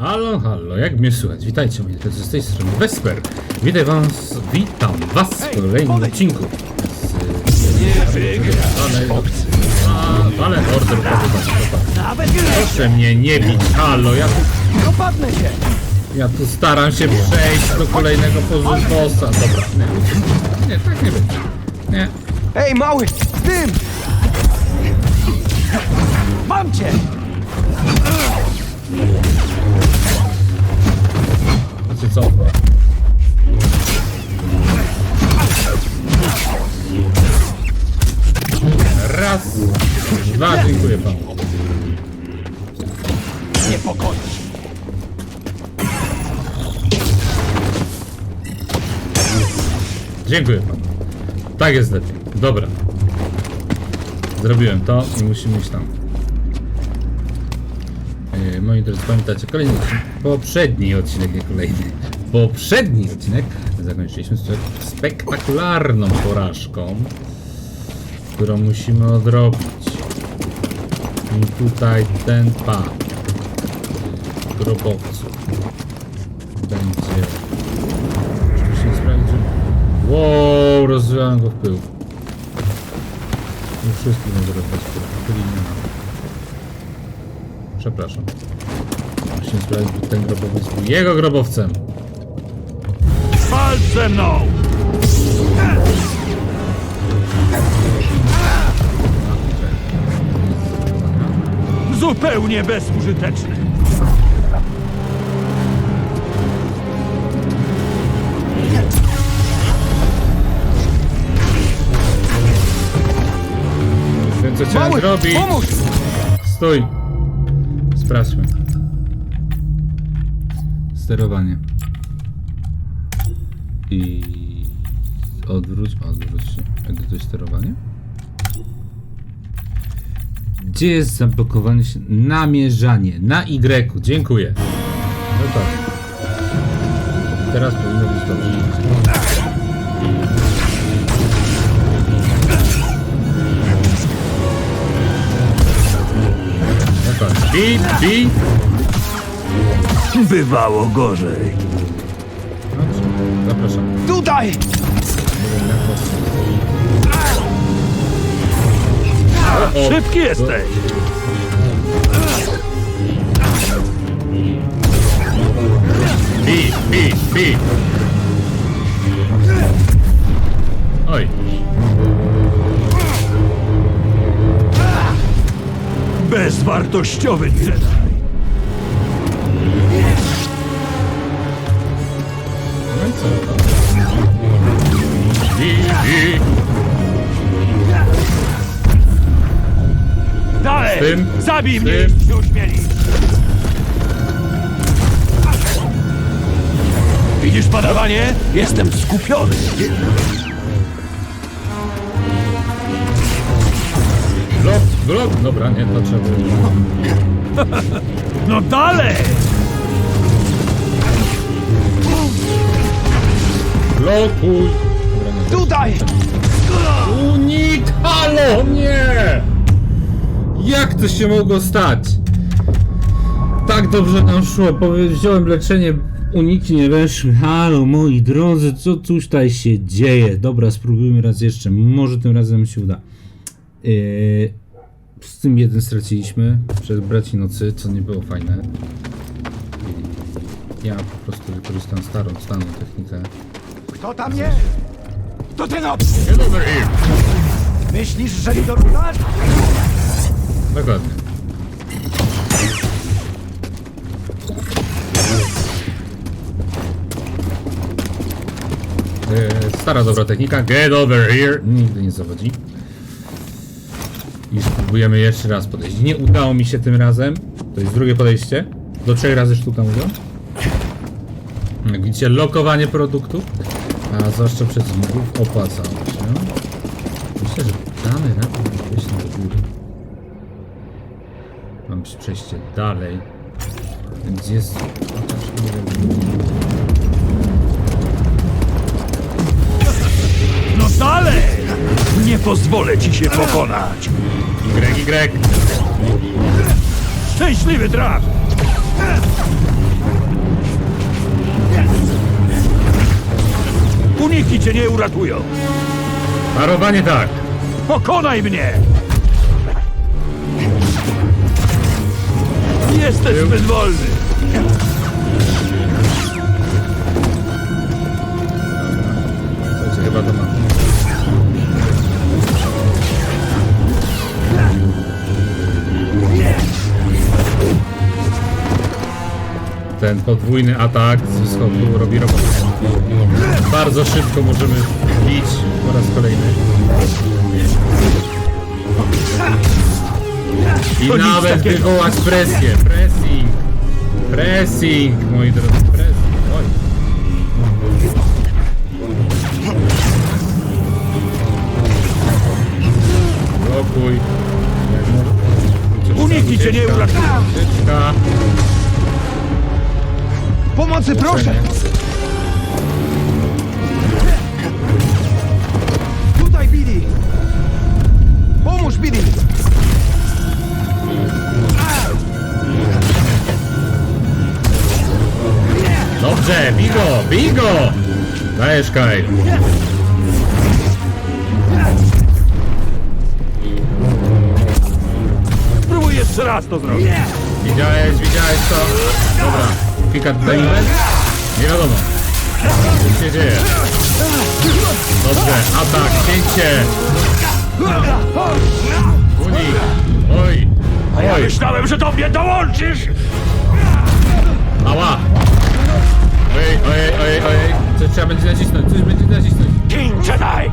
Halo, halo, jak mnie słychać? Witajcie moi drodzy, z tej strony Vesper. Witaj was, witam was w kolejnym odcinku. Z... Ale, a, ale order nie Proszę mnie nie bić, halo, ja tu, dopadnę się! ja tu staram się przejść do kolejnego bossa. Dobra, nie, nie, tak nie będzie. Nie, Ej, mały! Tym! Mam cię! Co? Raz, dwa, dziękuję panu. Nie pokoisz! Dziękuję panu. Tak jest lepiej. Dobra. Zrobiłem to i musimy iść tam. Moi drodzy, pamiętacie, kolejny odcinek, poprzedni odcinek, nie kolejny. Poprzedni odcinek zakończyliśmy spek- spektakularną porażką, którą musimy odrobić. I tutaj ten pan grobowców będzie Musimy sprawdzić, czy... Wow, rozwiązałem go w pył. Nie wszystkich mogę rozwać w pył. Nie ma. Przepraszam. Sprawdzić, by ten grobowiec był jego grobowcem. Walcz ze mną! Zupełnie bezużyteczny! Wiem co chciałem zrobić. pomóż! Stój. Sprawdźmy. Sterowanie. I odwróć, odwróć się. Edytuj sterowanie. Gdzie jest zablokowanie się? Namierzanie. Na Y. Dziękuję. No tak. Teraz powinno być dobrze. Tak. Bip, bip. Bywało gorzej. Dobrze. Zapraszam. Tutaj! O, Szybki jesteś! Bij, bij, bij. Oj. Bezwartościowy Jedi! Dalej! Tym, Zabij mnie, tym. się ośmieli! Widzisz, padawanie? Jestem skupiony! Blok. Dobra, nie, to trzeba było. No dalej! Blokuj. Dobra, nie. Tutaj! Unik! Halo! Nie! Jak to się mogło stać? Tak dobrze nam szło. Powie- Wziąłem leczenie, uniki nie weszły. Halo, moi drodzy, co tutaj się dzieje? Dobra, spróbujmy raz jeszcze. Może tym razem się uda. Yy, z tym jeden straciliśmy przez braci nocy, co nie było fajne. Ja po prostu wykorzystam starą, staną technikę. Kto tam jest? To ten obcy! Get over here! Myślisz, że mi dorównasz? Dokładnie. E, Stara dobra technika. Get over here. Nigdy nie zawodzi. I spróbujemy jeszcze raz podejść. Nie udało mi się tym razem. To jest drugie podejście. Do trzech razy sztuka mówią. Jak widzicie, lokowanie produktów, a zwłaszcza przez zmówów, opłacało się. Myślę, że damy radę wejść do góry. Mam przejście dalej. Więc jest. No dalej! Nie pozwolę ci się pokonać! Y, Y. Szczęśliwy traf! Uniki cię nie uratują! Parowanie tak. Pokonaj mnie! Jesteś zbyt wolny! Słuchajcie, chyba to mam. Ten podwójny atak z wschodu robi robotę. Bardzo szybko możemy bić po raz kolejny. I To nawet wywołać presję. Pressing. Pressing, moi drodzy. Pressing. Oj. Blokuj. Uniki cię nie. Pomocy, proszę! Tutaj, Billy! Pomóż, Billy! Dobrze, bigo, bigo! Dajesz Kyle. Spróbuj jeszcze raz to zrobić! Widziałeś, widziałeś to? Dobra, event? Nie wiadomo. Co się dzieje? Dobrze, atak, cięcie! Unik! Oj! A ja Oj! myślałem, że do mnie dołączysz! Ała! Ojej, ojej, ojej, ojej! Coś trzeba będzie nacisnąć, coś będzie nacisnąć. King Jedi!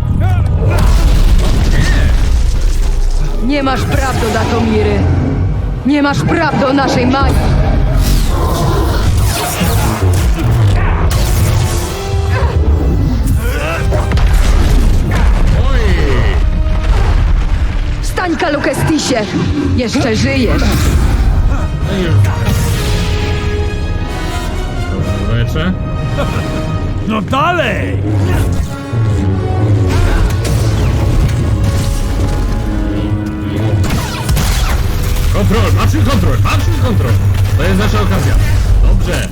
Nie masz praw do Datomiry. Nie masz praw do naszej magii. Wstań, Kalukestisie! Jeszcze żyjesz. No jeszcze? No dalej! Kontrol, maszyn kontrol, maszyn kontrol! To jest nasza okazja. Dobrze.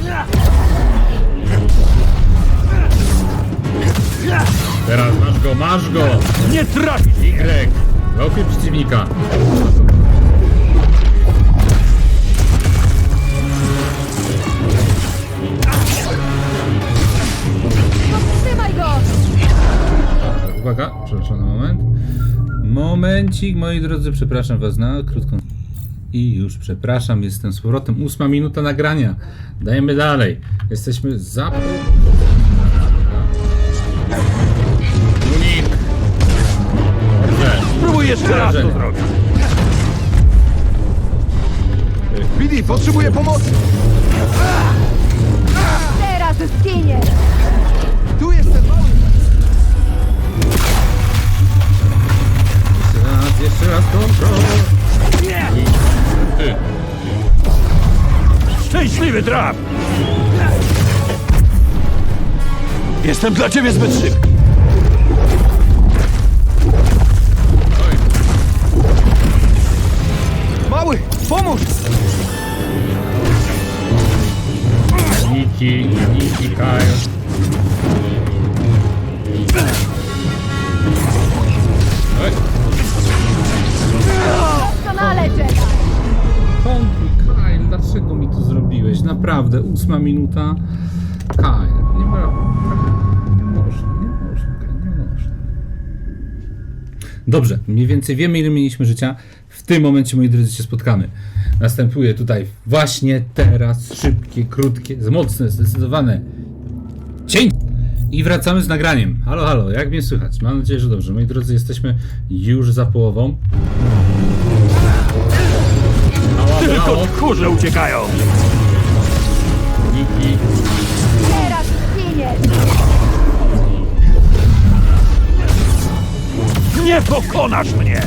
Teraz masz go, masz go! Nie trafisz! Y! Blokuj przeciwnika. Trzymaj go! Uwaga, przepraszam na moment. Momencik, moi drodzy, przepraszam was na krótką. I już przepraszam, jestem z powrotem. Ósma minuta nagrania. Dajemy dalej. Jesteśmy za. Jeszcze raz to zrobić! Billy, potrzebuję pomocy! Teraz zginie! Tu jest ten mały! Jeszcze raz, jeszcze raz kontrol. I... Ty. Szczęśliwy traf! Jestem dla ciebie zbyt szybki! Mały, pomóż! Niki, Niki, Kajo. Oj. Doskonale, Jedi! Pompuj, Kyle, dlaczego mi to zrobiłeś? Naprawdę, ósma minuta. Kyle, nie ma... Nie można, nie można, Kyle, nie można. Dobrze, mniej więcej wiemy, ile mieliśmy życia. W tym momencie, moi drodzy, się spotkamy. Następuje tutaj właśnie teraz szybkie, krótkie, mocne, zdecydowane cięcie. I wracamy z nagraniem. Halo, halo, jak mnie słychać? Mam nadzieję, że dobrze. Moi drodzy, jesteśmy już za połową. Mało, Tylko mało. tchórze uciekają! Niki. Teraz! Nie pokonasz mnie!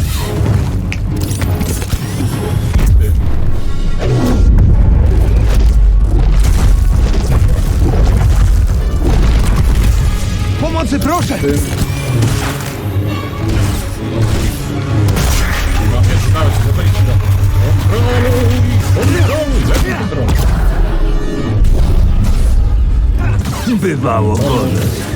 Lepiej kontroluj! Bywało Boże!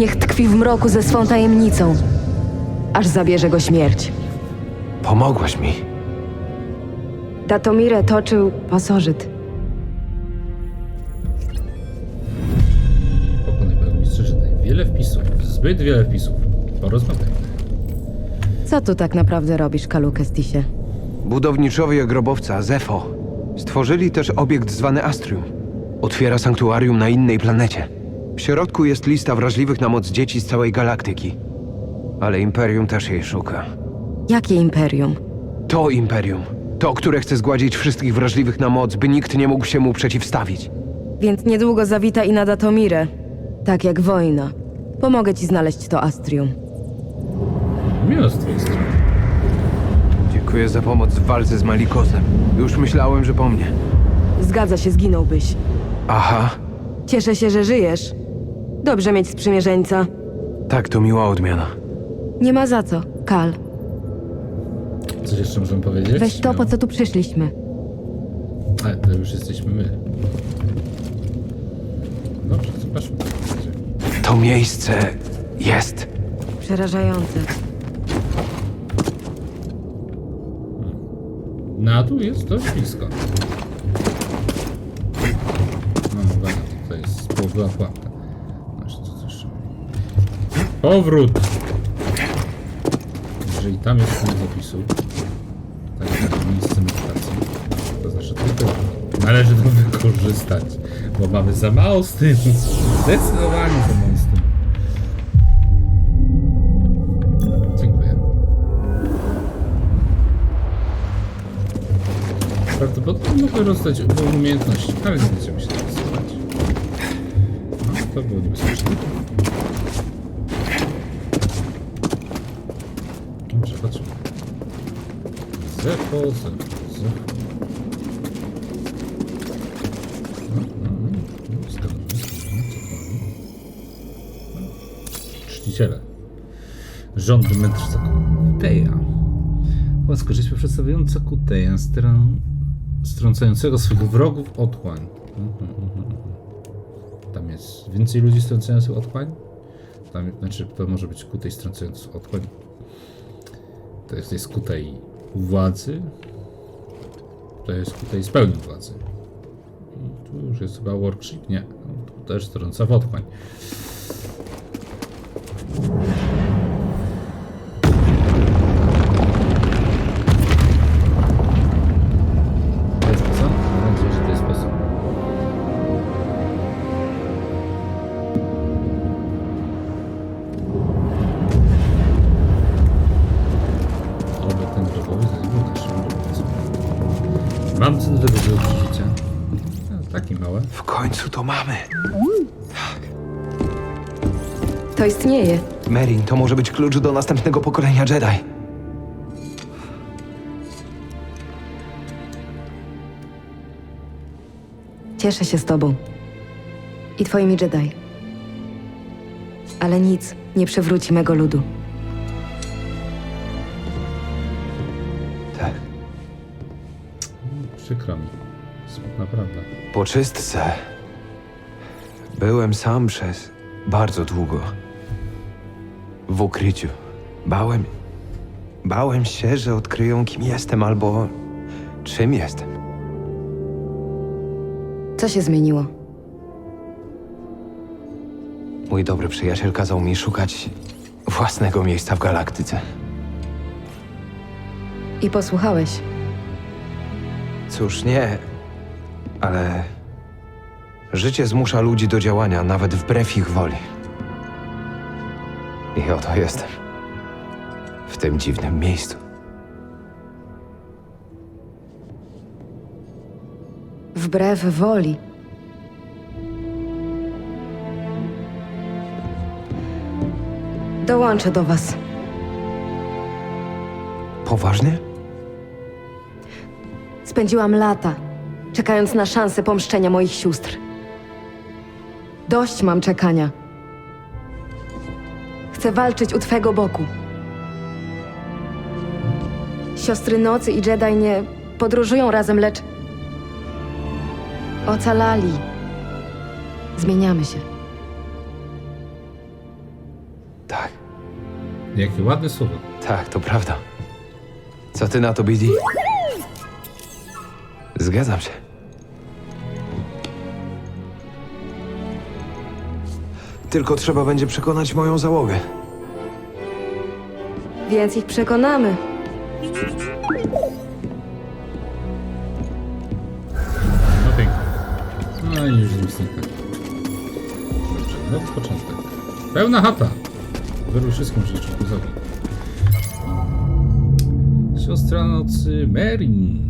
Niech tkwi w mroku ze swą tajemnicą, aż zabierze go śmierć. Pomogłaś mi. Datomirę toczył pasożyt. Pokonaj burmistrza, czytaj. Wiele wpisów. Zbyt wiele wpisów. Porozmawiajmy. Co tu tak naprawdę robisz, Kalu Kestisie? Budowniczowie grobowca Zefo stworzyli też obiekt zwany Astrium. Otwiera sanktuarium na innej planecie. W środku jest lista wrażliwych na moc dzieci z całej galaktyki. Ale Imperium też jej szuka. Jakie imperium? To Imperium. To, które chce zgładzić wszystkich wrażliwych na moc, by nikt nie mógł się mu przeciwstawić. Więc niedługo zawita i na Datomirę. Tak jak wojna. Pomogę ci znaleźć to Astrium. Miło z twojej strony. Dziękuję za pomoc w walce z Malikosem. Już myślałem, że po mnie. Zgadza się, zginąłbyś. Aha, Cieszę się, że żyjesz. Dobrze mieć sprzymierzeńca. tak to miła odmiana. Nie ma za co, Kal. Coś jeszcze możemy powiedzieć? Weź to, po co tu przyszliśmy. Ale to już jesteśmy my. Dobrze, zobaczmy. To miejsce jest. Przerażające. Na dół jest dość blisko. No, uwaga, to jest połowa pułapka. Powrót! Jeżeli tam jest ten zapisu, tak jak miejsce medytacji, to znaczy tylko należy to wykorzystać, bo mamy za mało z tym. Zdecydowanie za mało z tym. Dziękuję. Prawdopodobnie mogę rozdać obu umiejętności, ale nie będziemy się słuchać. No, to było niebezpieczne. Robi? No. Czciciele. Rząd mędrca Kuteja. Łaskorzystwo przedstawiająca Kuteja, strącającego swych wrogów otchłań. Tam jest więcej ludzi strącających otchłań? Tam, znaczy, to może być Kutej strącający otchłań. To jest, to jest Kutej władzy. To jest Kutej z pełni władzy. I tu już jest chyba workshop, nie. No, Tu też strąca w otchłań. Mam wydobył przeżycia. No, Taki małe. W końcu to mamy. To istnieje. Merin, to może być klucz do następnego pokolenia Jedi. Cieszę się z tobą. I twoimi Jedi. Ale nic nie przewróci mego ludu. Przykro mi. Smutna prawda. Po czystce byłem sam przez bardzo długo. W ukryciu. Bałem. Bałem się, że odkryją, kim jestem albo czym jestem. Co się zmieniło? Mój dobry przyjaciel kazał mi szukać własnego miejsca w galaktyce. I posłuchałeś. Cóż, nie, ale życie zmusza ludzi do działania, nawet wbrew ich woli. I oto jestem. W tym dziwnym miejscu. Wbrew woli. Dołączę do was. Poważnie? Spędziłam lata, czekając na szansę pomszczenia moich sióstr. Dość mam czekania. Chcę walczyć u twego boku. Siostry Nocy i Jedi nie podróżują razem, lecz ocalali. Zmieniamy się. Tak, Jakie ładne słowo. tak, to prawda. Co ty na to, Bidi? Zgadzam się. Tylko trzeba będzie przekonać moją załogę. Więc ich przekonamy. No pięknie. No i już nic nie tak. Dobrze, no początek. Pełna chata. Wszystkim życzę Kuzowi. Siostra nocy Merin.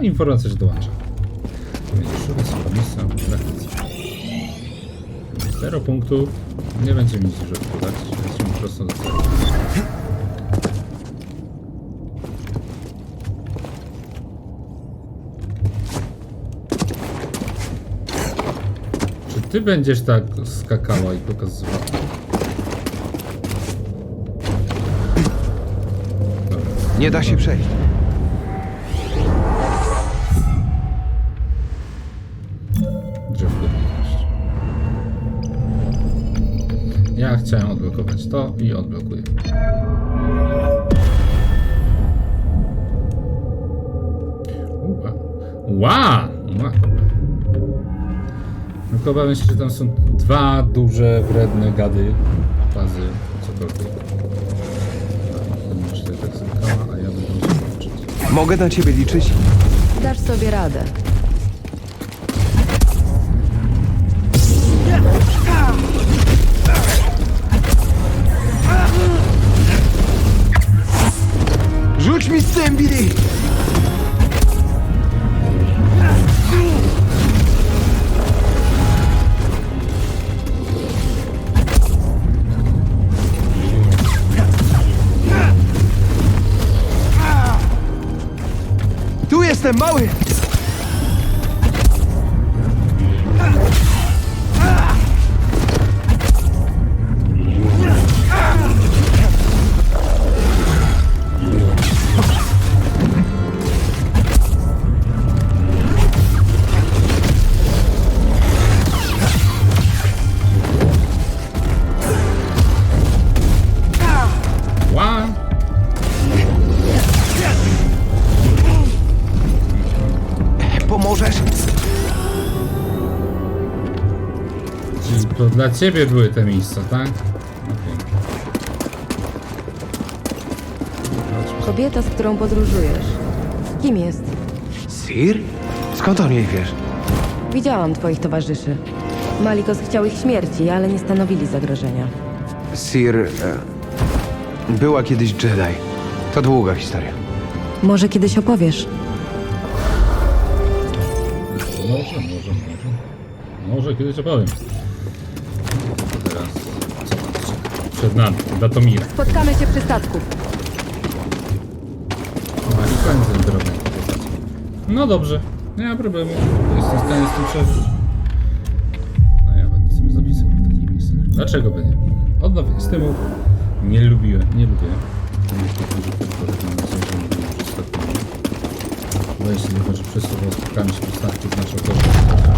No informacja, że dołącza. Zero punktów. Nie będzie mi dużo podać. Lecimy prosto do celu. Czy ty będziesz tak skakała i pokazywała? Nie da się przejść. Ja chciałem odblokować to i odblokuję. Ła! Ła! Ła! Tylko obawiam się, że tam są dwa duże, wredne gady, fazy, cokolwiek. Myślę, tak znikała, a ja będę. Mogę na ciebie liczyć? Dasz sobie radę. biri. Pomożesz? Czyli to dla ciebie były te miejsca, tak? Okej. Kobieta, z którą podróżujesz. Kim jest? Sir? Skąd o niej wiesz? Widziałam twoich towarzyszy. Malikos chciał ich śmierci, ale nie stanowili zagrożenia. Sir... E, była kiedyś Jedi. To długa historia. Może kiedyś opowiesz. Może kiedyś opowiem. Teraz co czeka? Przed nami, Datomira. Spotkamy się przy statku. No i pędzę drogę. No dobrze, nie ma problemu. Jestem w stanie z tym przeżyć. No ja będę sobie zapisywał w takich miejscach. Dlaczego by nie? Odnowienie stymów. Nie lubiłem, nie lubię. Niektórzy tylko rekomendują, że nie lubię już ostatnio. Boję się tylko, że przez słowo spotkałem się po statku, znaczy to, że czytacie.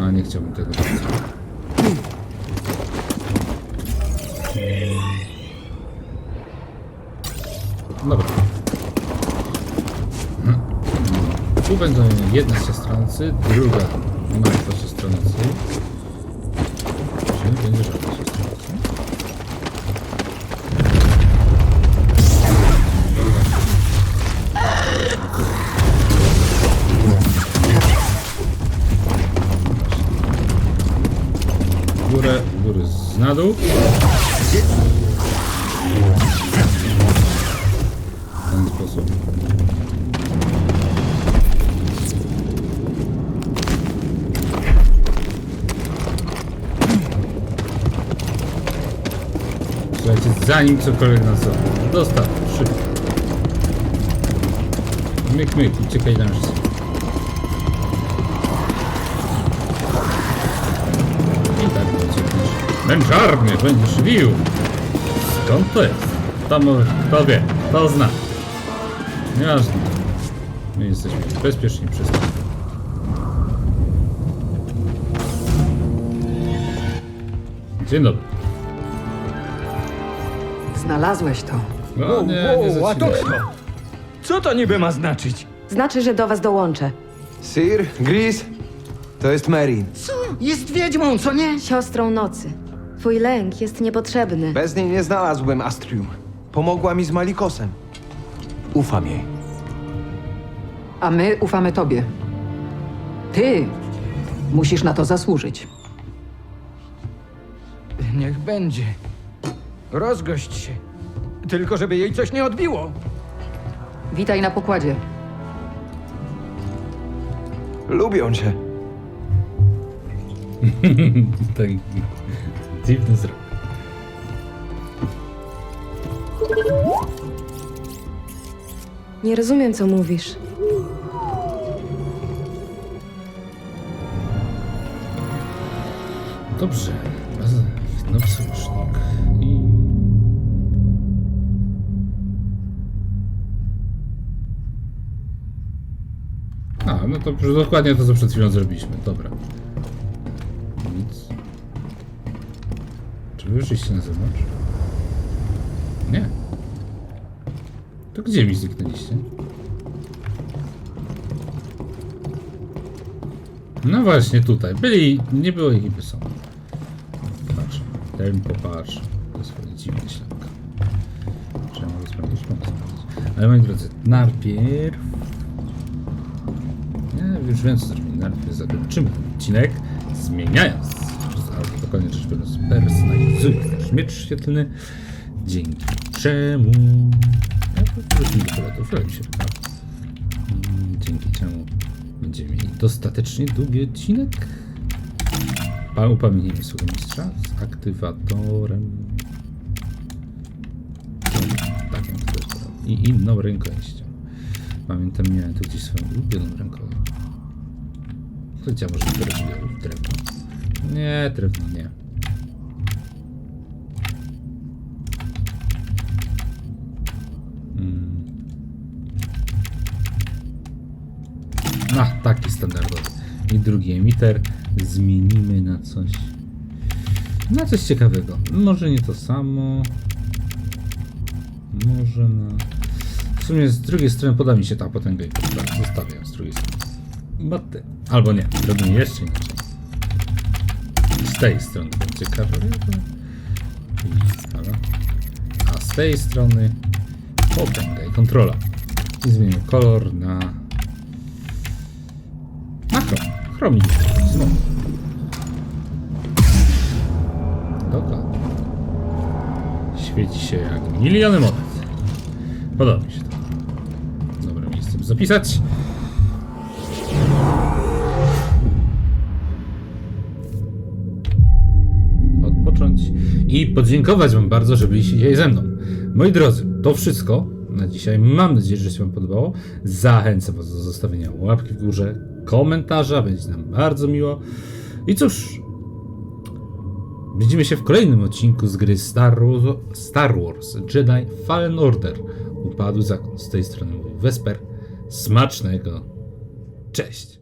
A nie chciałbym tego bardzo. Dobra. Tu będą jedna siostronicy, druga martwa siostronicy. Czyli będzie żadna siostronicy. na dół. W ten sposób. Słuchajcie, zanim cokolwiek na nas dostaw, szybko. Myk, myk, uciekaj na wszystko. Męczarny, będziesz wił. Skąd to jest? To może, kto wie, to zna. Nieważne. My jesteśmy bezpieczni przez to. Dzień dobry. Znalazłeś to. No, nie, nie Wow, a to zaczynaj. kto? Co to niby ma znaczyć? Znaczy, że do was dołączę. Sir, Gris, to jest Mary. Jest wiedźmą, co nie? Siostrą nocy. Twój lęk jest niepotrzebny. Bez niej nie znalazłbym Astrium. Pomogła mi z Malikosem. Ufam jej. A my ufamy tobie. Ty musisz na to zasłużyć. Niech będzie. Rozgość się. Tylko żeby jej coś nie odbiło. Witaj na pokładzie. Lubią cię. Ten dziwny wzrok. Nie rozumiem, co mówisz. Dobrze. Nowy sojusznik. I... A, no to już dokładnie to, co przed chwilą zrobiliśmy. Dobra. Wyszliście na zewnątrz? Nie. To gdzie mi zniknęliście? No właśnie tutaj. Byli, nie było ich niby są. Patrz, ten popatrz. To jest dziwny ślad. Czy ja mogę sprawdzić? Mogę sprawdzić. Ale moi drodzy, najpierw... Nie, już wiem co zrobimy. Najpierw zakończymy ten odcinek, zmieniając, dokładnie rzecz biorąc, personalizując nasz miecz świetlny, dzięki czemu... Wrócimy do poletów, ale mi się wydaje. Mm, Dzięki czemu będziemy mieli dostatecznie długi odcinek. Pa- Upamiętnijmy swojego mistrza z aktywatorem. Taką aktywatorem. I inną rękojeścią. Pamiętam, miałem tu gdzieś swoją ulubioną rękojeść. Chociaż może teraz drewno. Nie, drewno nie. Mm. A, taki standardowy. I drugi emiter zmienimy na coś. Na coś ciekawego. Może nie to samo. Może na. W sumie z drugiej strony poda mi się ta potęga i. Zostawiam z drugiej strony. Baty. Albo nie, robimy jeszcze inaczej. Tej strony będzie. I skala. A z tej strony potęga i kontrola. I zmienię kolor na na chrom. Chromik. Znowu. Dokładnie. Świeci się jak miliony monet. Podoba mi się to. Dobre miejsce, by zapisać. I podziękować Wam bardzo, że byliście dzisiaj ze mną. Moi drodzy, to wszystko na dzisiaj. Mam nadzieję, że się Wam podobało. Zachęcam Was do zostawienia łapki w górze, komentarza, będzie nam bardzo miło. I cóż, widzimy się w kolejnym odcinku z gry Star Wars, Star Wars Jedi Fallen Order. Upadły zakon. Z tej strony mówił Vesper. Smacznego. Cześć.